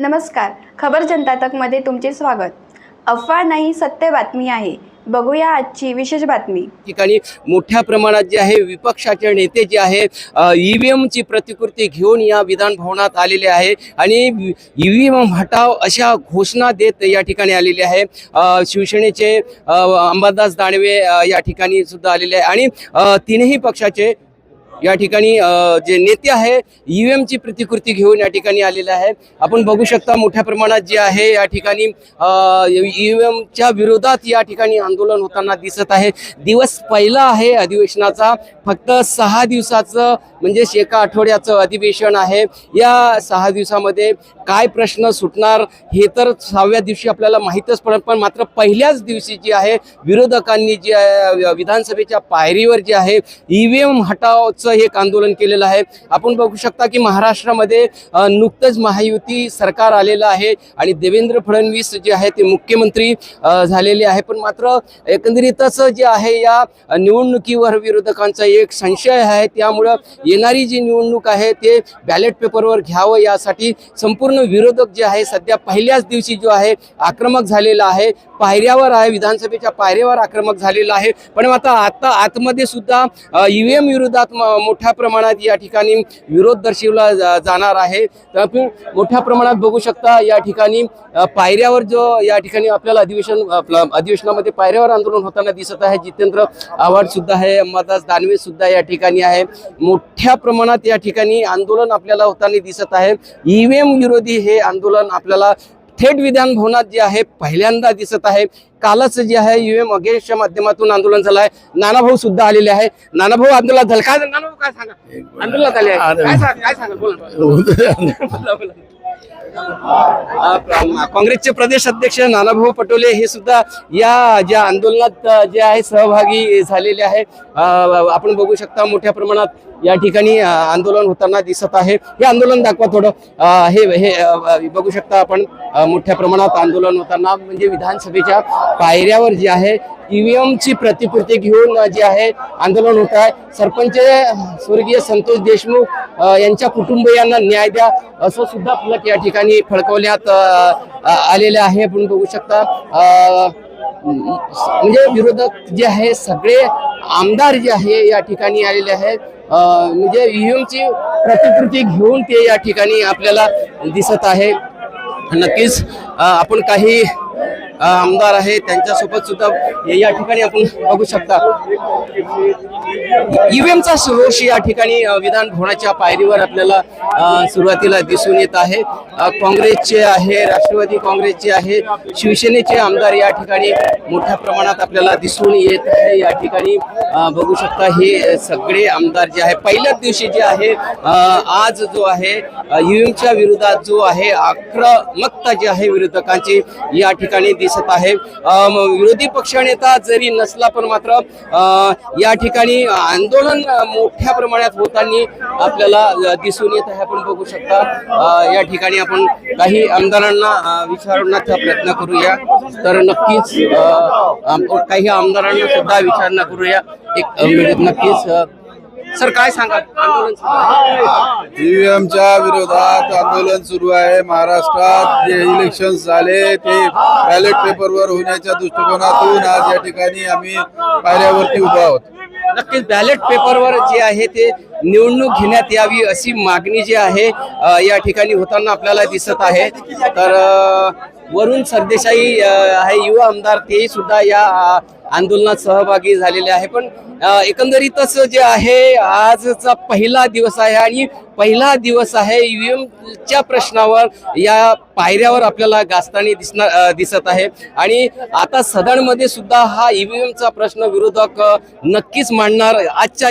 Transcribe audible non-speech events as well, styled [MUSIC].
नमस्कार. खबर जनता तकमध्ये तुमचे स्वागत. अफवा नाही सत्य बातमी आहे. बघूया आजची विशेष बातमी. ठिकाणी मोठ्या प्रमाणात जे आहे विपक्षाचे नेते जे आहे ई व्ही एमची प्रतिकृती घेऊन या विधान भवनात आलेले आहे आणि ई व्ही एम हटाव अशा घोषणा देत या ठिकाणी आलेले आहे. शिवसेनेचे अंबादास दानवे या ठिकाणी सुद्धा आलेले आहे. आणि तीनही पक्षाचे या ठिकाणी जे नेते आहे ई व्ही एमची प्रतिकृती घेऊन या ठिकाणी आलेले आहे. आपण बघू शकता मोठ्या प्रमाणात जे आहे या ठिकाणी ई एमच्या विरोधात या ठिकाणी आंदोलन होताना दिसत आहे. दिवस पहिला आहे अधिवेशनाचा. फक्त सहा दिवसाचं म्हणजेच एका आठवड्याचं अधिवेशन आहे. या सहा दिवसामध्ये काय प्रश्न सुटणार हे तर सहाव्या दिवशी आपल्याला माहीतच पडत पण मात्र पहिल्याच दिवशी जी आहे विरोधकांनी जी आहे, विधानसभेच्या पायरीवर जे आहे ई हटावचं एम एक आंदोलन केलेलं आहे. आपण बघू शकता की महाराष्ट्रामध्ये नुकतंच महायुती सरकार आलेलं आहे आणि देवेंद्र फडणवीस जे आहे ते मुख्यमंत्री झालेले आहे. पण मात्र एकंदरीतच जे आहे या निवडणुकीवर विरोधकांचा एक संशय आहे. त्यामुळं येणारी जी निवडणूक आहे ते बॅलेट पेपरवर घ्यावं यासाठी संपूर्ण विरोधक जे आहे सध्या पहिल्याच दिवशी जो आहे आक्रमक झालेला आहे. पायऱ्यावर आहे विधानसभेच्या पायऱ्यावर आक्रमक झालेला आहे. पण आता आता आतमध्ये सुद्धा ई व्ही एम विरोधात मोठ्या प्रमाणात या ठिकाणी विरोध दर्शवला जा- जाणार आहे. तर मोठ्या प्रमाणात बघू शकता या ठिकाणी पायऱ्यावर जो या ठिकाणी आपल्याला अधिवेशन आपलं अधिवेशनामध्ये पायऱ्यावर आंदोलन होताना दिसत आहे. जितेंद्र आव्हाड सुद्धा आहे अंबादास दानवे सुद्धा या ठिकाणी आहे. मोठ्या प्रमाणात या ठिकाणी आंदोलन आपल्याला होताना दिसत आहे. ई व्ही एम विरोधी हे आंदोलन आपल्याला थेट विधान भवनात जे आहे पहिल्यांदा दिसत आहे. कालच जे आहे युएम अगेन्स्टच्या माध्यमातून आंदोलन झालं आहे. नानाभाऊ सुद्धा आलेले आहे नानाभाऊ आंदोलन झालं. काय नानाभाऊ काय सांगा? आंदोलनात आले आहे काय सांग- काय सांगा बोला. [LAUGHS] काँग्रेसचे प्रदेश अध्यक्ष नानाभाऊ पटोले हे सुद्धा या ज्या आंदोलनात जे आहे सहभागी झालेले आहे. आपण बघू शकता मोठ्या प्रमाणात या ठिकाणी आंदोलन होताना दिसत आहे. हे आंदोलन दाखवा थोडं. हे हे बघू शकता आपण मोठ्या प्रमाणात आंदोलन होताना म्हणजे विधानसभेच्या पायऱ्यावर जे आहे ईव्हीएमची ची प्रतिकृती घेऊन जे आहे आंदोलन होत आहे. सरपंच स्वर्गीय संतोष देशमुख यांच्या कुटुंबियांना न्याय द्या असं सुद्धा फलक या ठिकाणी फडकवण्यात आलेले आहे. आपण बघू शकता म्हणजे विरोधक जे आहे सगळे आमदार जे आहे या ठिकाणी आलेले आहेत. म्हणजे ईव्हीएम प्रतिकृती घेऊन ते या ठिकाणी आपल्याला दिसत आहे. नक्कीच आपण काही आमदार आहे त्यांच्यासोबत सुद्धा या ठिकाणी आपण बघू शकता. ईव्हीएमचा रोष या ठिकाणी विधान भवनाच्या पायरीवर आपल्याला सुरुवातीला दिसून येत आहे. काँग्रेसचे आहे राष्ट्रवादी काँग्रेसचे आहे शिवसेनेचे आमदार या ठिकाणी मोठ्या प्रमाणात आपल्याला दिसून येत आहे. या ठिकाणी बघू शकता हे सगळे आमदार जे आहे पहिल्याच दिवशी जे आहे आज जो आहे ईव्हीएमच्या विरोधात जो आहे आक्रमकता जी आहे विरोधकांची या ठिकाणी दिसत आहे. विरोधी पक्षनेता जरी नसला पण मात्र या ठिकाणी आंदोलन मोठ्या प्रमाणात होताना आपल्याला दिसून येत आहे. आपण बघू शकता या ठिकाणी आपण काही आमदारांना विचारण्याचा प्रयत्न करूया. तर नक्कीच आपण काही आमदारांना सुद्धा विचारणा करूया. एक नक्कीच सर काय सांगा? आंदोलन सुरू आहे. ईव्हीएमच्या विरोधात आंदोलन सुरू आहे. महाराष्ट्रात जे इलेक्शन झाले ते बॅलेट पेपरवर होण्याच्या दृष्टिकोनातून आज या ठिकाणी आम्ही पायऱ्यावरती उभा आहोत. नक्कीच बॅलेट पेपरवर जे आहे ते निवडणूक घेण्यात यावी अशी मागणी जी आहे या ठिकाणी होताना आपल्याला दिसत आहे. तर वरुण सरदेसाई आहे युवा आमदार तेही सुद्धा या आंदोलनात सहभागी झालेले आहे. पण एकंदरीतच जे आहे आजचा पहिला दिवस आहे आणि पहिला दिवस आहे ईव्हीएमच्या प्रश्नावर या पायऱ्यावर आपल्याला गाजताना दिसणार दिसत आहे. आणि आता सदनमध्ये सुद्धा हा ईव्हीएमचा प्रश्न विरोधक नक्कीच मांडणार. आजच्या